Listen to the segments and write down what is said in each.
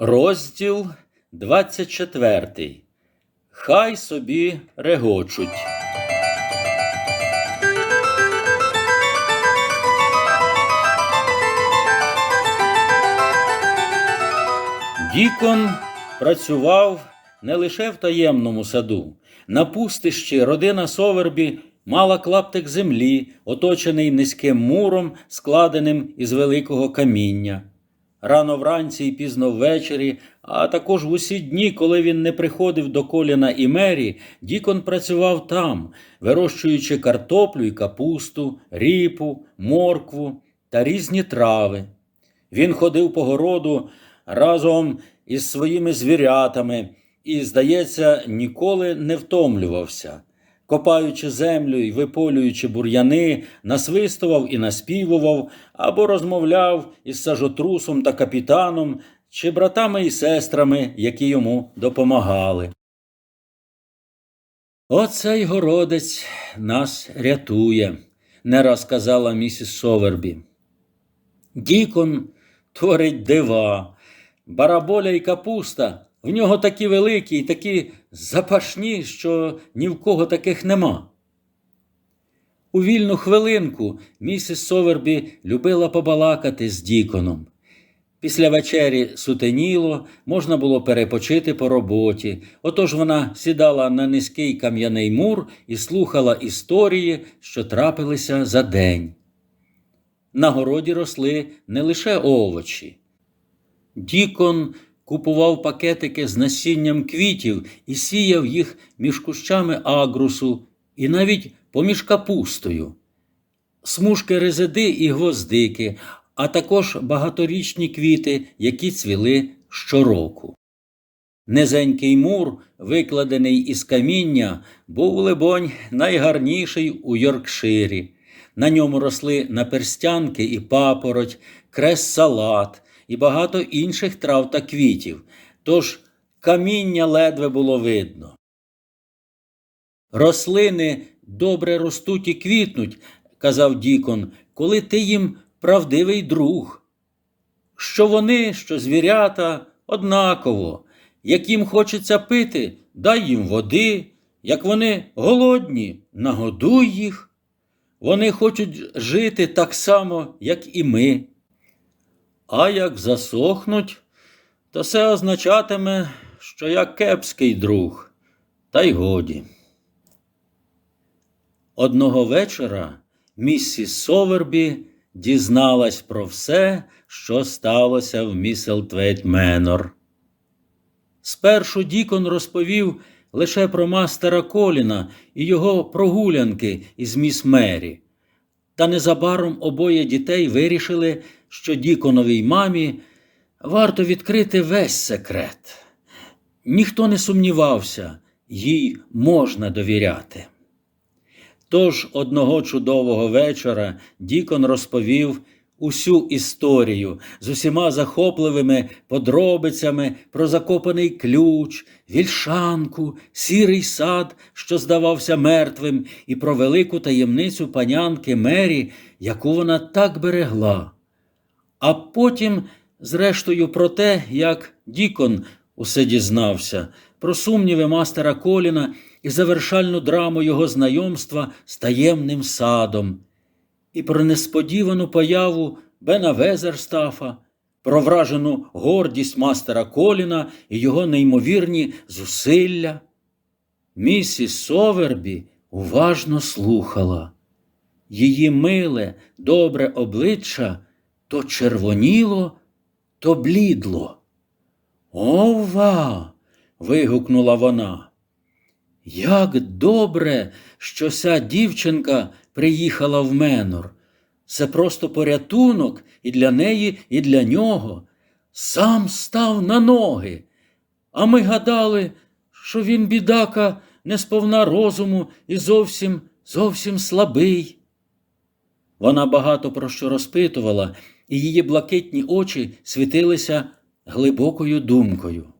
Розділ 24. Хай собі регочуть. Дікон працював не лише в таємному саду. На пустищі родина Совербі мала клаптик землі, оточений низьким муром, складеним із великого каміння. Рано вранці і пізно ввечері, а також в усі дні, коли він не приходив до коліна і мері, Дікон працював там, вирощуючи картоплю і капусту, ріпу, моркву та різні трави. Він ходив по городу разом із своїми звірятами і, здається, ніколи не втомлювався. Копаючи землю і виполюючи бур'яни, насвистував і наспівував або розмовляв із сажотрусом та капітаном чи братами і сестрами, які йому допомагали. Оцей городець нас рятує, не раз казала місіс Совербі. Дікон творить дива, бараболя і капуста. В нього такі великі і такі запашні, що ні в кого таких нема. У вільну хвилинку місіс Совербі любила побалакати з Діконом. Після вечері сутеніло, можна було перепочити по роботі. Отож вона сідала на низький кам'яний мур і слухала історії, що трапилися за день. На городі росли не лише овочі. Дікон купував пакетики з насінням квітів і сіяв їх між кущами агрусу і навіть поміж капустою, смужки резиди і гвоздики, а також багаторічні квіти, які цвіли щороку. Низенький мур, викладений із каміння, був, либонь, найгарніший у Йоркширі. На ньому росли наперстянки і папороть, крес-салат і багато інших трав та квітів, тож каміння ледве було видно. Рослини добре ростуть і квітнуть, казав Дікон, коли ти їм правдивий друг. Що вони, що звірята однаково, як їм хочеться пити, дай їм води, як вони голодні, нагодуй їх. Вони хочуть жити так само, як і ми. А як засохнуть, то це означатиме, що я кепський друг, та й годі. Одного вечора місіс Совербі дізналась про все, що сталося в Міселтвейт Менор. Спершу Дікон розповів лише про мастера Коліна і його прогулянки із міс Мері. Та незабаром обоє дітей вирішили, що Діконовій мамі варто відкрити весь секрет. Ніхто не сумнівався, їй можна довіряти. Тож одного чудового вечора Дікон розповів усю історію з усіма захопливими подробицями про закопаний ключ, вільшанку, сірий сад, що здавався мертвим, і про велику таємницю панянки Мері, яку вона так берегла. А потім, зрештою, про те, як Дікон усе дізнався, про сумніви мастера Коліна і завершальну драму його знайомства з таємним садом, і про несподівану появу Бена Везерстафа, про вражену гордість мастера Коліна і його неймовірні зусилля. Місіс Совербі уважно слухала. Її миле, добре обличчя то червоніло, то блідло. Ова. вигукнула вона. Як добре, що ця дівчинка приїхала в Менор. Це просто порятунок і для неї, і для нього. Сам став на ноги. А ми гадали, що він, бідака, не сповна розуму і зовсім, зовсім слабий. Вона багато про що розпитувала, і її блакитні очі світилися глибокою думкою.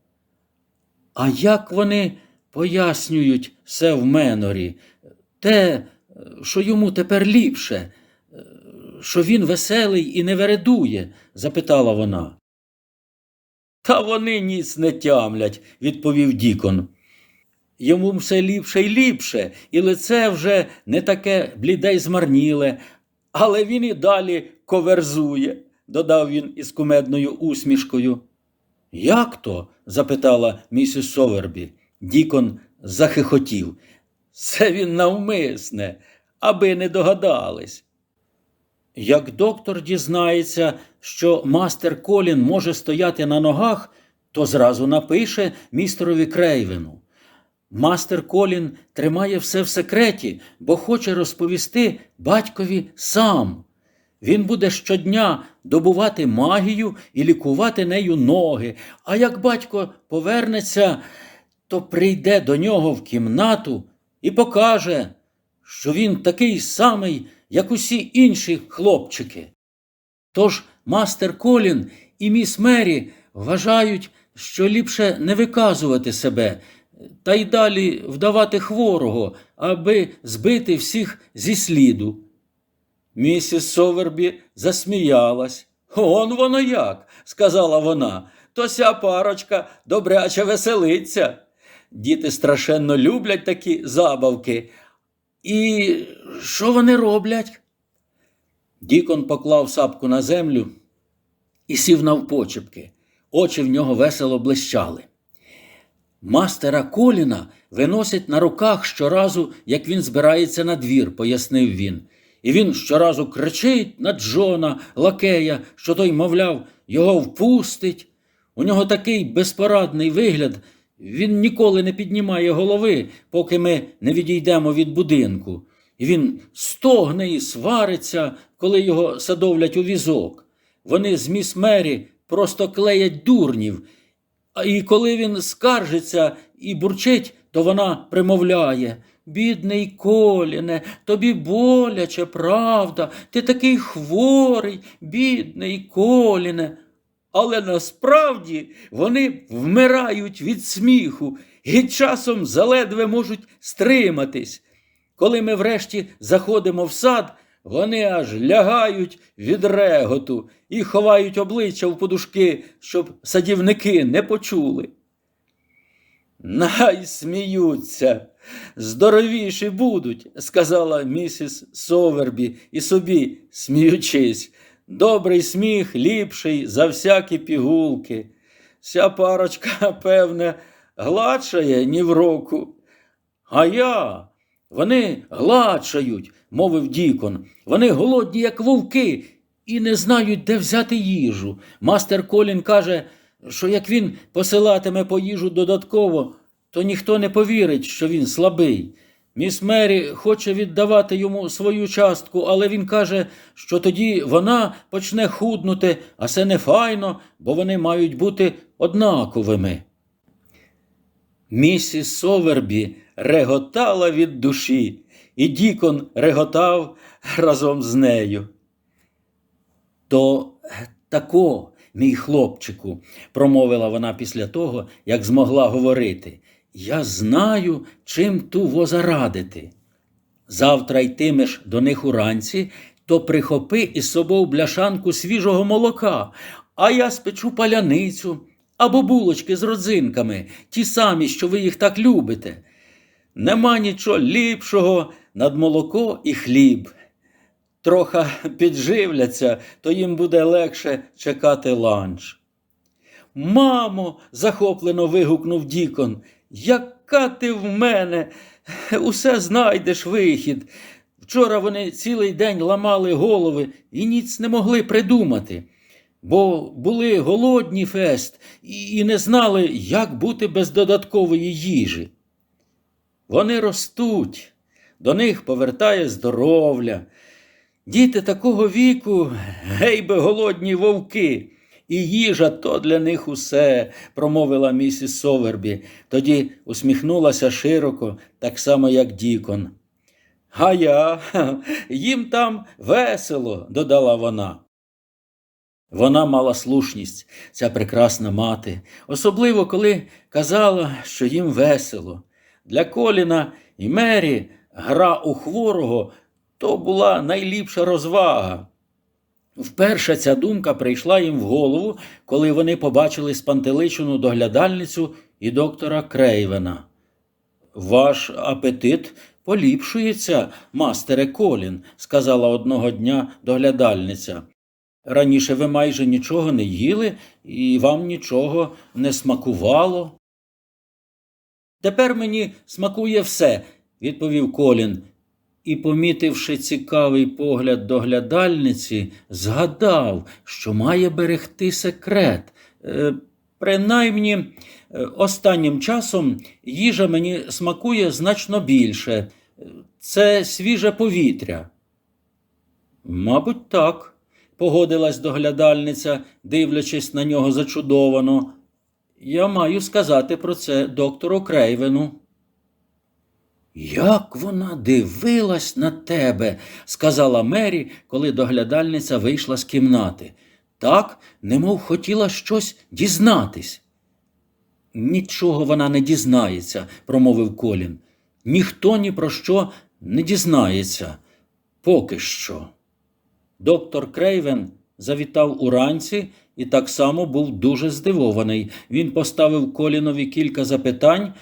А як вони пояснюють все в Менорі, те, що йому тепер ліпше, що він веселий і не вередує? запитала вона. Та вони ніц не тямлять, відповів Дікон. Йому все ліпше й ліпше, і лице вже не таке бліде й змарніле, але він і далі коверзує, додав він із кумедною усмішкою. Як то? запитала місіс Совербі. Дікон захихотів. Це він навмисне, аби не догадались. Як доктор дізнається, що мастер Колін може стояти на ногах, то зразу напише містерові Крейвену. Мастер Колін тримає все в секреті, бо хоче розповісти батькові сам. Він буде щодня добувати магію і лікувати нею ноги. А як батько повернеться, то прийде до нього в кімнату і покаже, що він такий самий, як усі інші хлопчики. Тож мастер Колін і міс Мері вважають, що ліпше не виказувати себе, та й далі вдавати хворого, аби збити всіх зі сліду. Місіс Совербі засміялась. Он воно як, сказала вона, то ся парочка добряче веселиться. Діти страшенно люблять такі забавки. І що вони роблять? Дікон поклав сапку на землю і сів навпочепки. Очі в нього весело блищали. Мастера Коліна виносять на руках щоразу, як він збирається на двір, пояснив він. І він щоразу кричить на Джона, лакея, що той, мовляв, його впустить. У нього такий безпорадний вигляд, він ніколи не піднімає голови, поки ми не відійдемо від будинку. І він стогне і свариться, коли його садовлять у візок. Вони з міс Мері просто клеять дурнів. І коли він скаржиться і бурчить, то вона примовляє Бідний Коліне, тобі боляче, правда, ти такий хворий, бідний Коліне. Але насправді вони вмирають від сміху і часом заледве можуть стриматись. Коли ми врешті заходимо в сад, вони аж лягають від реготу і ховають обличчя в подушки, щоб садівники не почули. Най сміються, здоровіші будуть, сказала місіс Совербі і собі, сміючись. Добрий сміх ліпший за всякі пігулки. Ся парочка, певне, гладшає ні в року. А я. Вони гладшають, мовив Дікон. Вони голодні, як вовки, і не знають, де взяти їжу. Мастер Колін каже, що як він посилатиме по їжу додатково, то ніхто не повірить, що він слабий. Міс Мері хоче віддавати йому свою частку, але він каже, що тоді вона почне худнути, а це не файно, бо вони мають бути однаковими. Місіс Совербі реготала від душі, і Дікон реготав разом з нею. То тако, мій хлопчику, промовила вона після того, як змогла говорити. Я знаю, чим ту зарадити. Завтра йтимеш до них уранці, то прихопи із собою бляшанку свіжого молока, а я спечу паляницю або булочки з родзинками, ті самі, що ви їх так любите. Нема нічого ліпшого над молоко і хліб. Троха підживляться, то їм буде легше чекати ланч. Мамо, захоплено вигукнув Дікон, яка ти в мене? Усе знайдеш вихід. Вчора вони цілий день ламали голови і ніц не могли придумати, бо були голодні фест і не знали, як бути без додаткової їжі. Вони ростуть, до них повертає здоров'я. Діти такого віку, гей би голодні вовки, і їжа то для них усе, промовила місіс Совербі, тоді усміхнулася широко, так само, як Дікон. А я, їм там весело, додала вона. Вона мала слушність, ця прекрасна мати, особливо коли казала, що їм весело. Для Коліна і Мері гра у хворого то була найліпша розвага. Вперше ця думка прийшла їм в голову, коли вони побачили спантеличену доглядальницю і доктора Крейвена. Ваш апетит поліпшується, мастере Колін, сказала одного дня доглядальниця. Раніше ви майже нічого не їли і вам нічого не смакувало. Тепер мені смакує все, відповів Колін, і, помітивши цікавий погляд доглядальниці, згадав, що має берегти секрет. Е, принаймні, е, останнім часом їжа мені смакує значно більше. Це свіже повітря. Мабуть, так, погодилась доглядальниця, дивлячись на нього зачудовано. Я маю сказати про це доктору Крейвену. Як вона дивилась на тебе, сказала Мері, коли доглядальниця вийшла з кімнати. Так, немов хотіла щось дізнатись. Нічого вона не дізнається, промовив Колін. Ніхто ні про що не дізнається. Поки що. Доктор Крейвен завітав уранці і так само був дуже здивований. Він поставив Колінові кілька запитань,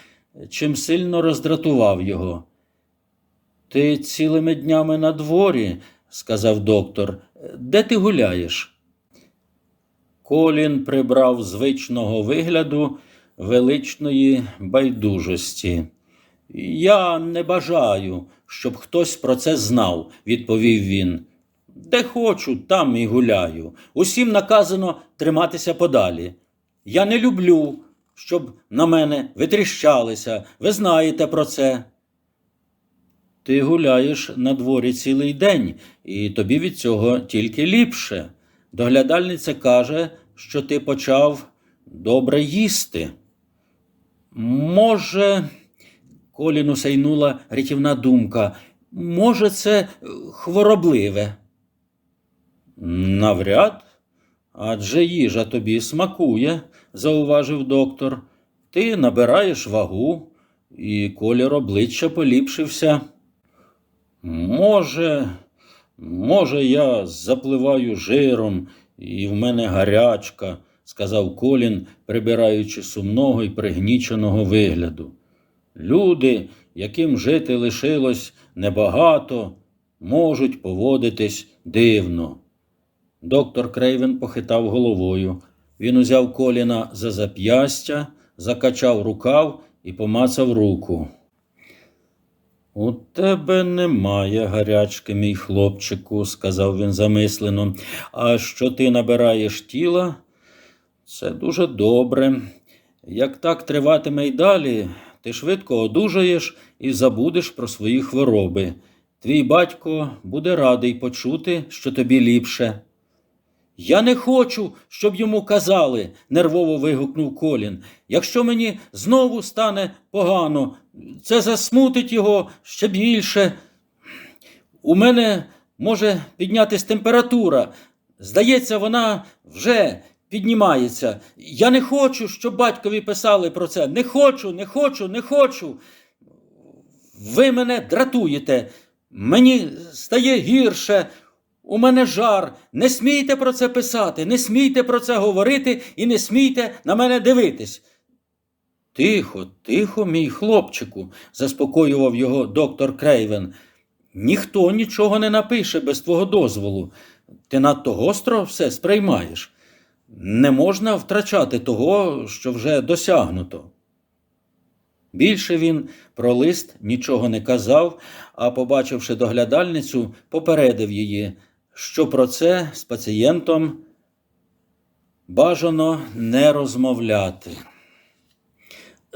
чим сильно роздратував його. Ти цілими днями на дворі, сказав доктор. Де ти гуляєш? Колін прибрав звичного вигляду величної байдужості. Я не бажаю, щоб хтось про це знав, відповів він. Де хочу, там і гуляю. Усім наказано триматися подалі. Я не люблю, щоб на мене витріщалися. Ви знаєте про це. Ти гуляєш на дворі цілий день, і тобі від цього тільки ліпше. Доглядальниця каже, що ти почав добре їсти. Може, Коліну сяйнула рятівна думка. Може, це хворобливе? Навряд, адже їжа тобі смакує, зауважив доктор. Ти набираєш вагу, і колір обличчя поліпшився. Може, може, я запливаю жиром, і в мене гарячка, сказав Колін, прибираючи сумного і пригніченого вигляду. Люди, яким жити лишилось небагато, можуть поводитись дивно. Доктор Крейвен похитав головою. Він узяв коліна за зап'ястя, закачав рукав і помацав руку. У тебе немає гарячки, мій хлопчику, сказав він замислено. А що ти набираєш тіла? Це дуже добре. Як так триватиме й далі, ти швидко одужаєш і забудеш про свої хвороби. Твій батько буде радий почути, що тобі ліпше. Я не хочу, щоб йому казали, нервово вигукнув Колін. Якщо мені знову стане погано, це засмутить його ще більше. У мене може піднятись температура. Здається, вона вже піднімається. Я не хочу, щоб батькові писали про це. Не хочу, не хочу, не хочу. Ви мене дратуєте. Мені стає гірше. У мене жар. Не смійте про це писати, не смійте про це говорити і не смійте на мене дивитись. Тихо, тихо, мій хлопчику, заспокоював його доктор Крейвен. Ніхто нічого не напише без твого дозволу. Ти надто гостро все сприймаєш. Не можна втрачати того, що вже досягнуто. Більше він про лист нічого не казав, а, побачивши доглядальницю, попередив її, що про це з пацієнтом бажано не розмовляти.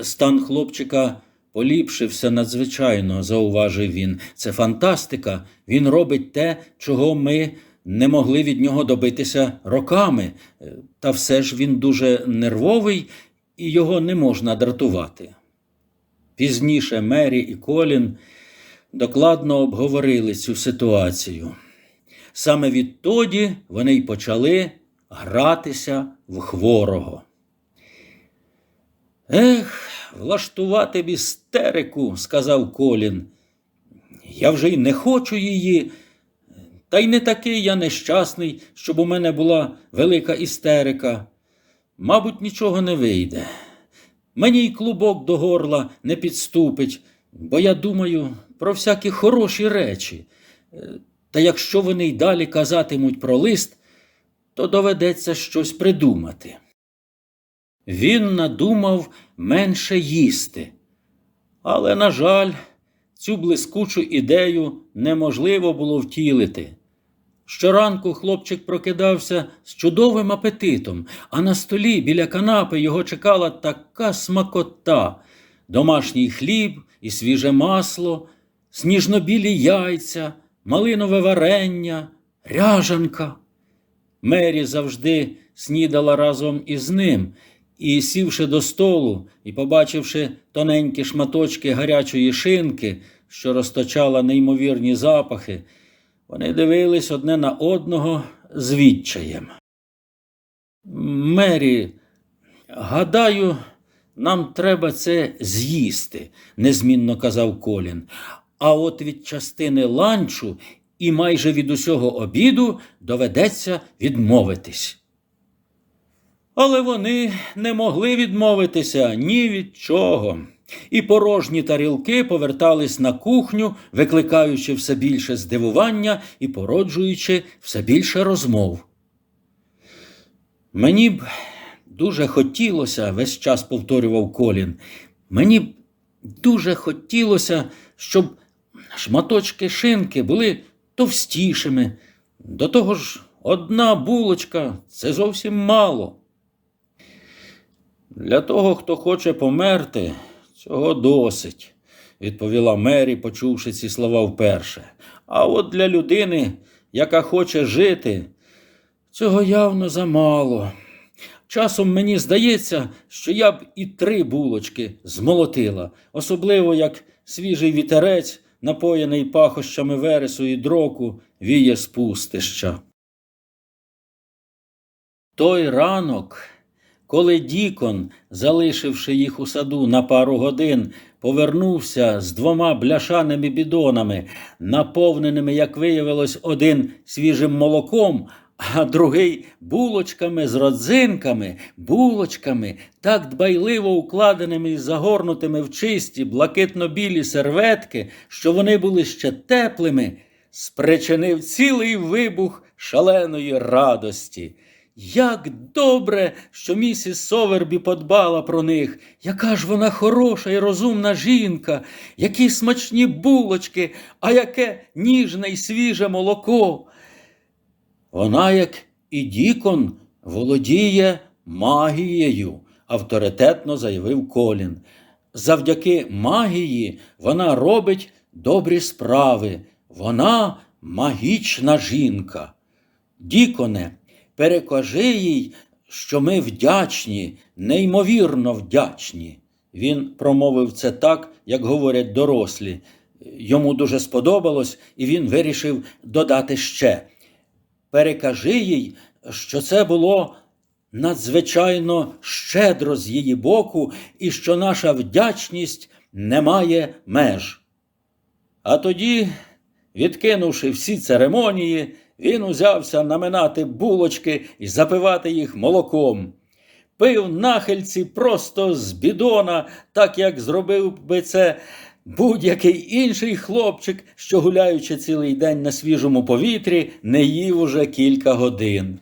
Стан хлопчика поліпшився надзвичайно, зауважив він. Це фантастика. Він робить те, чого ми не могли від нього добитися роками. Та все ж він дуже нервовий і його не можна дратувати. Пізніше Мері і Колін докладно обговорили цю ситуацію. Саме відтоді вони й почали гратися в хворого. Ех, влаштувати б істерику, сказав Колін. Я вже й не хочу її. Та й не такий я нещасний, щоб у мене була велика істерика. Мабуть, нічого не вийде. Мені й клубок до горла не підступить, бо я думаю про всякі хороші речі. Та якщо вони й далі казатимуть про лист, то доведеться щось придумати. Він надумав менше їсти. Але, на жаль, цю блискучу ідею неможливо було втілити. Щоранку хлопчик прокидався з чудовим апетитом, а на столі біля канапи його чекала така смакота: домашній хліб і свіже масло, сніжно-білі яйця, малинове варення, ряжанка. Мері завжди снідала разом із ним, і, сівши до столу і побачивши тоненькі шматочки гарячої шинки, що розточала неймовірні запахи, вони дивились одне на одного з відчаєм. Мері, гадаю, нам треба це з'їсти, незмінно казав Колін. А от від частини ланчу і майже від усього обіду доведеться відмовитись. Але вони не могли відмовитися ні від чого. І порожні тарілки повертались на кухню, викликаючи все більше здивування і породжуючи все більше розмов. Мені б дуже хотілося, весь час повторював Колін, мені б дуже хотілося, щоб шматочки шинки були товстішими. До того ж, одна булочка це зовсім мало. Для того, хто хоче померти, цього досить, відповіла Мері, почувши ці слова вперше. А от для людини, яка хоче жити, цього явно замало. Часом мені здається, що я б і три булочки змолотила, особливо як свіжий вітерець, напоєний пахощами вересу і дроку, віє з пустища. Той ранок, коли Дікон, залишивши їх у саду на пару годин, повернувся з двома бляшаними бідонами, наповненими, як виявилось, один свіжим молоком, а другий булочками з родзинками, булочками, так дбайливо укладеними і загорнутими в чисті блакитно-білі серветки, що вони були ще теплими, спричинив цілий вибух шаленої радості. Як добре, що місіс Совербі подбала про них, яка ж вона хороша і розумна жінка, які смачні булочки, а яке ніжне й свіже молоко. Вона, як і Дікон, володіє магією, авторитетно заявив Колін. Завдяки магії вона робить добрі справи. Вона магічна жінка. Діконе, перекажи їй, що ми вдячні, неймовірно вдячні. Він промовив це так, як говорять дорослі. Йому дуже сподобалось, і він вирішив додати ще. Перекажи їй, що це було надзвичайно щедро з її боку, і що наша вдячність не має меж. А тоді, відкинувши всі церемонії, він узявся наминати булочки і запивати їх молоком. Пив нахильці просто з бідона, так як зробив би це будь-який інший хлопчик, що, гуляючи цілий день на свіжому повітрі, не їв уже кілька годин.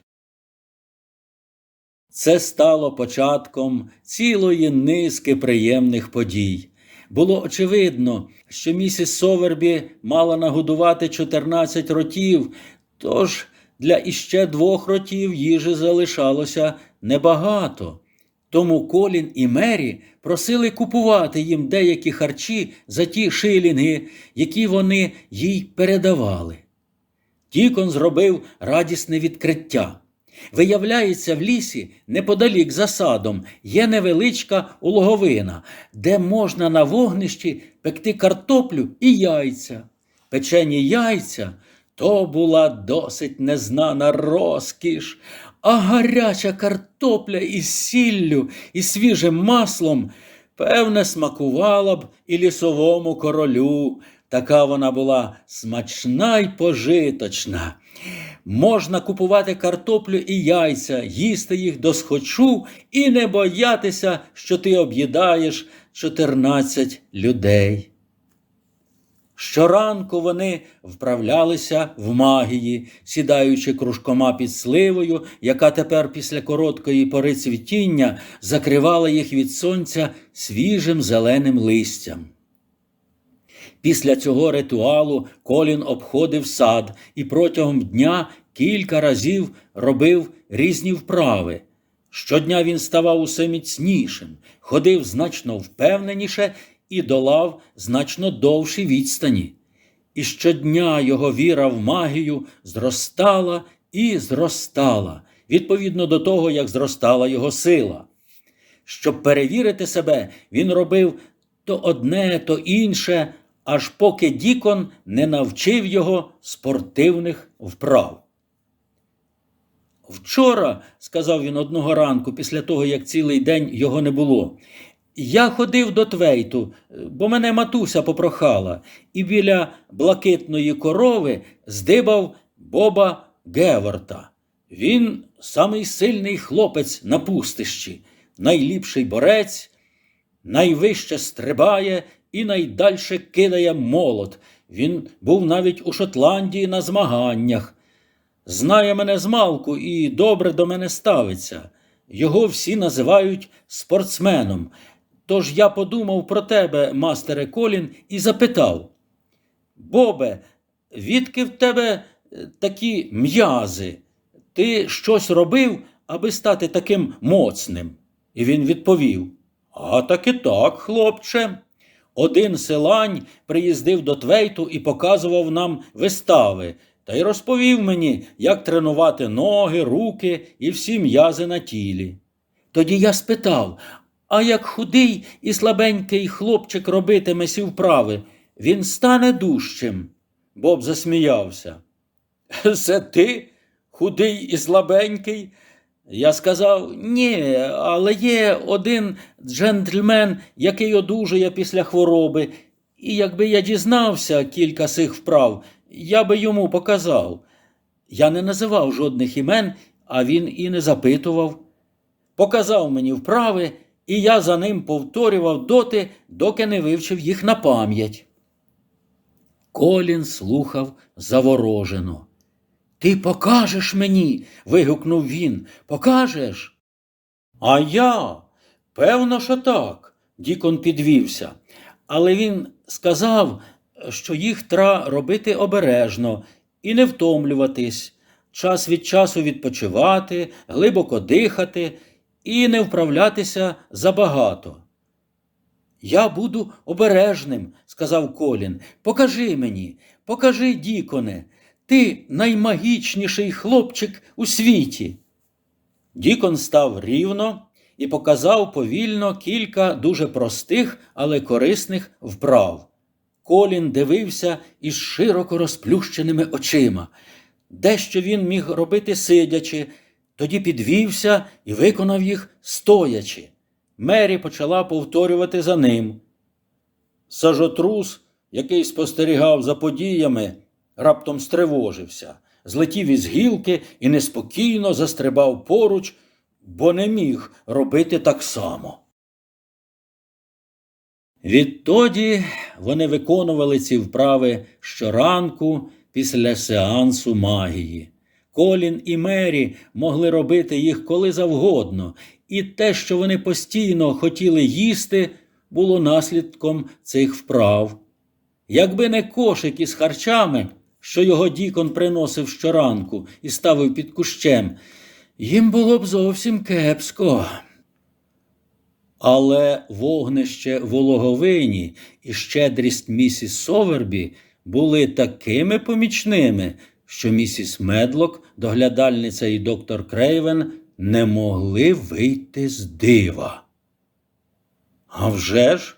Це стало початком цілої низки приємних подій. Було очевидно, що місіс Совербі мала нагодувати 14 ротів, тож для іще двох ротів їжі залишалося небагато. Тому Колін і Мері просили купувати їм деякі харчі за ті шилінги, які вони їй передавали. Тікон зробив радісне відкриття. Виявляється, в лісі, неподалік за садом, є невеличка улоговина, де можна на вогнищі пекти картоплю і яйця. Печені яйця то була досить незнана розкіш, а гаряча картопля із сіллю і свіжим маслом, певне, смакувала б і лісовому королю. Така вона була смачна й пожиточна. Можна купувати картоплю і яйця, їсти їх до схочу і не боятися, що ти об'їдаєш 14 людей. Щоранку вони вправлялися в магії, сідаючи кружкома під сливою, яка тепер після короткої пори цвітіння закривала їх від сонця свіжим зеленим листям. Після цього ритуалу Колін обходив сад і протягом дня кілька разів робив різні вправи. Щодня він ставав усе міцнішим, ходив значно впевненіше і долав значно довші відстані. І щодня його віра в магію зростала і зростала, відповідно до того, як зростала його сила. Щоб перевірити себе, він робив то одне, то інше, аж поки Дікон не навчив його спортивних вправ. Вчора, сказав він одного ранку, після того, як цілий день його не було, я ходив до Твейту, бо мене матуся попрохала, і біля блакитної корови здибав Боба Геворта. Він самий сильний хлопець на пустищі, найліпший борець, найвище стрибає і найдальше кидає молот. Він був навіть у Шотландії на змаганнях. Знає мене змалку і добре до мене ставиться. Його всі називають спортсменом. Тож я подумав про тебе, мастере Колін, і запитав: Бобе, відки в тебе е, такі м'язи? Ти щось робив, аби стати таким моцним? І він відповів: А таки так, хлопче. Один селань приїздив до Твейту і показував нам вистави, та й розповів мені, як тренувати ноги, руки і всі м'язи на тілі. Тоді я спитав, а як худий і слабенький хлопчик робитиме сі вправи, він стане дужчим. Боб засміявся. Це ти, худий і слабенький? Я сказав ні, але є один джентльмен, який одужує після хвороби, і якби я дізнався кілька сих вправ, я би йому показав. Я не називав жодних імен, а він і не запитував. Показав мені вправи, і я за ним повторював доти, доки не вивчив їх на пам'ять. Колін слухав заворожено. Ти покажеш мені. вигукнув він. Покажеш? А я? Певно, що так. Дікон підвівся. Але він сказав, що їх треба робити обережно і не втомлюватись, час від часу відпочивати, глибоко дихати і не вправлятися забагато. Я буду обережним, сказав Колін. Покажи мені, покажи, Діконе, ти наймагічніший хлопчик у світі. Дікон став рівно і показав повільно кілька дуже простих, але корисних вправ. Колін дивився із широко розплющеними очима. Дещо він міг робити сидячи, тоді підвівся і виконав їх стоячи. Мері почала повторювати за ним. Сажотрус, який спостерігав за подіями, раптом стривожився, злетів із гілки і неспокійно застрибав поруч, бо не міг робити так само. Відтоді вони виконували ці вправи щоранку після сеансу магії. Колін і Мері могли робити їх коли завгодно, і те, що вони постійно хотіли їсти, було наслідком цих вправ. Якби не кошик із харчами, що його дікон приносив щоранку і ставив під кущем, їм було б зовсім кепсько. Але вогнище вологовині і щедрість місіс Совербі були такими помічними, що місіс Медлок, доглядальниця і доктор Крейвен не могли вийти з дива. А вже ж,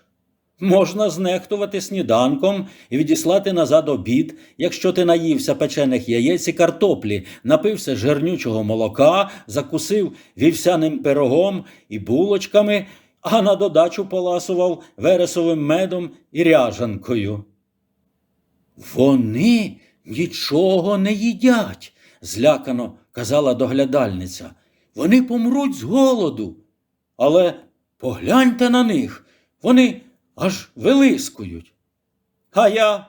можна знехтувати сніданком і відіслати назад обід, якщо ти наївся печених яєць і картоплі, напився жирнючого молока, закусив вівсяним пирогом і булочками, а на додачу поласував вересовим медом і ряжанкою. Вони нічого не їдять, злякано казала доглядальниця. Вони помруть з голоду. Але погляньте на них, вони аж вилискують. А я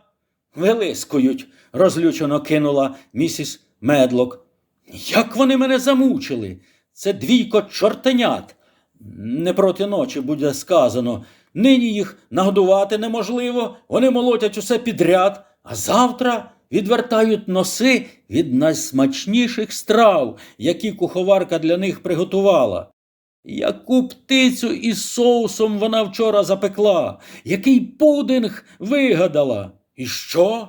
вилискують, розлючено кинула місіс Медлок. Як вони мене замучили? Це двійко чортенят. Не проти ночі буде сказано. Нині їх нагодувати неможливо, вони молотять усе підряд, а завтра відвертають носи від найсмачніших страв, які куховарка для них приготувала. Яку птицю із соусом вона вчора запекла, який пудинг вигадала. І що?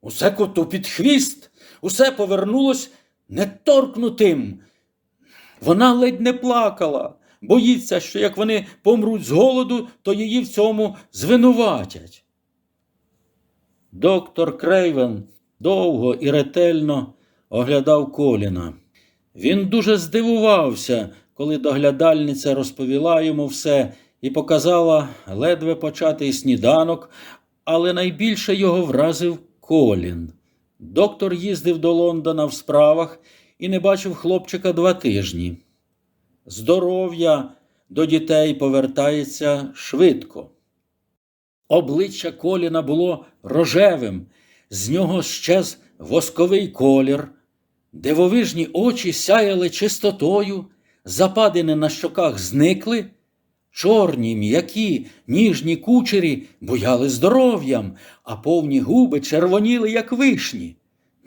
Усе коту під хвіст, усе повернулось неторкнутим. Вона ледь не плакала, боїться, що як вони помруть з голоду, то її в цьому звинуватять. Доктор Крейвен довго і ретельно оглядав коліна. Він дуже здивувався, коли доглядальниця розповіла йому все і показала ледве початий сніданок, але найбільше його вразив колін. Доктор їздив до Лондона в справах і не бачив хлопчика два тижні. Здоров'я до дітей повертається швидко. Обличчя коліна було рожевим, з нього щез восковий колір, дивовижні очі сяяли чистотою, западини на щоках зникли, чорні, м'які, ніжні кучері буяли здоров'ям, а повні губи червоніли, як вишні.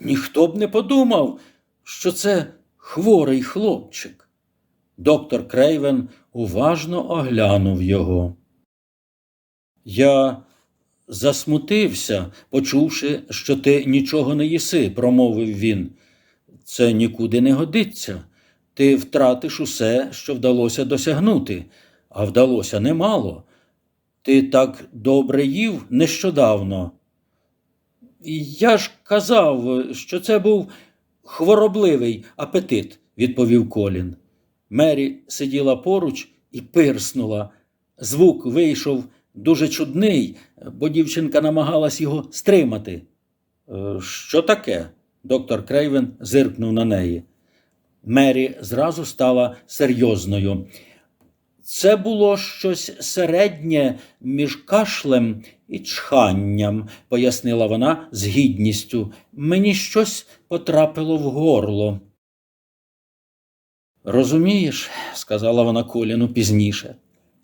Ніхто б не подумав, що це хворий хлопчик. Доктор Крейвен уважно оглянув його. Я засмутився, почувши, що ти нічого не їси, промовив він. Це нікуди не годиться. Ти втратиш усе, що вдалося досягнути, а вдалося немало. Ти так добре їв нещодавно. Я ж казав, що це був хворобливий апетит, відповів Колін. Мері сиділа поруч і пирснула. Звук вийшов дуже чудний, бо дівчинка намагалась його стримати. «Е, Що таке? Доктор Крейвен зиркнув на неї. Мері зразу стала серйозною. Це було щось середнє між кашлем і чханням, пояснила вона з гідністю. Мені щось потрапило в горло. Розумієш, сказала вона Коліну пізніше.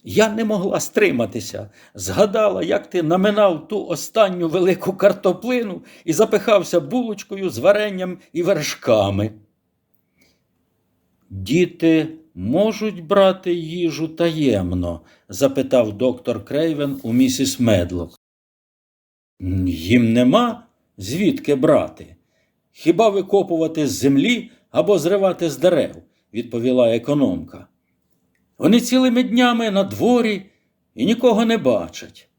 Я не могла стриматися. Згадала, як ти наминав ту останню велику картоплину і запихався булочкою з варенням і вершками. Діти можуть брати їжу таємно? запитав доктор Крейвен у місіс Медлок. Їм нема звідки брати. Хіба викопувати з землі або зривати з дерев, відповіла економка. Вони цілими днями на дворі і нікого не бачать.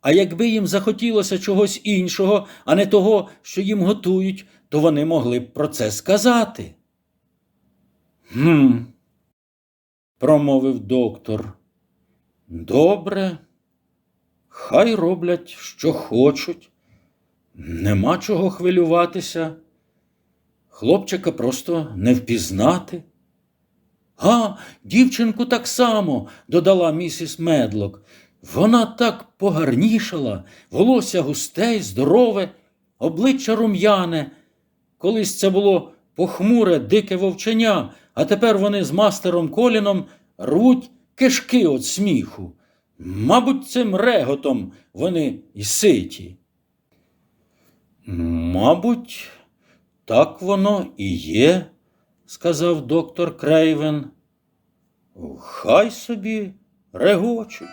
А якби їм захотілося чогось іншого, а не того, що їм готують, то вони могли б про це сказати. Гм, промовив доктор. Добре, хай роблять, що хочуть. Нема чого хвилюватися. Хлопчика просто не впізнати. А, дівчинку так само, додала місіс Медлок. Вона так погарнішала, волосся густе й здорове, обличчя рум'яне. Колись це було похмуре, дике вовчення, а тепер вони з мастером Коліном рвуть кишки від сміху. Мабуть, цим реготом вони й ситі. Мабуть, так воно і є, сказав доктор Крейвен. Хай собі регочуть.